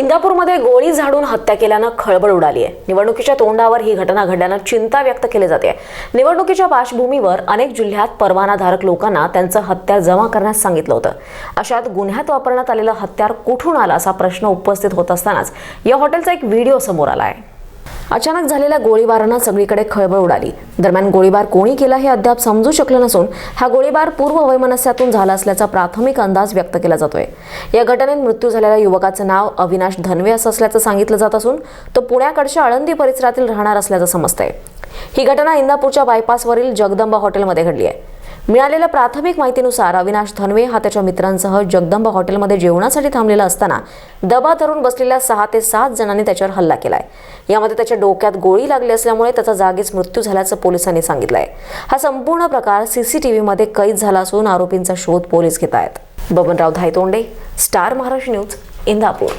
इंदापूरमध्ये गोळी झाडून हत्या केल्यानं खळबळ उडाली आहे निवडणुकीच्या तोंडावर ही घटना घडल्यानं चिंता व्यक्त केली जाते निवडणुकीच्या पार्श्वभूमीवर अनेक जिल्ह्यात परवानाधारक लोकांना त्यांचं हत्यार जमा करण्यास सांगितलं होतं. अशात गुन्ह्यात वापरण्यात आलेलं हत्यार कुठून आलं असा प्रश्न उपस्थित होत असतानाच या हॉटेलचा एक व्हिडिओ समोर आला आहे अचानक झालेल्या गोळीबारानं सगळीकडे खळबळ उडाली. दरम्यान गोळीबार कोणी केला हे अद्याप समजू शकलं नसून हा गोळीबार पूर्व वैमनस्यातून झाला असल्याचा प्राथमिक अंदाज व्यक्त केला जातोय. या घटनेत मृत्यू झालेल्या युवकाचं नाव अविनाश धनवे असं असल्याचं सांगितलं जात असून तो पुण्याकडच्या आळंदी परिसरातील राहणार असल्याचं समजतंय. ही घटना इंदापूरच्या बायपासवरील जगदंबा हॉटेलमध्ये घडली आहे. मिळालेल्या प्राथमिक माहितीनुसार अविनाश धनवे हा त्याच्या मित्रांसह जगदंबा हॉटेलमध्ये जेवणासाठी थांबलेला असताना दबा धरून बसलेल्या सहा ते सात जणांनी त्याच्यावर हल्ला केलाय. यामध्ये त्याच्या डोक्यात गोळी लागली असल्यामुळे त्याचा जागीच मृत्यू झाल्याचं पोलिसांनी सांगितलंय. हा संपूर्ण प्रकार सीसीटीव्हीमध्ये कैद झाला असून आरोपींचा शोध पोलीस घेत आहेत. Babanrao Dhaitonde star Maharashtra news Indapur.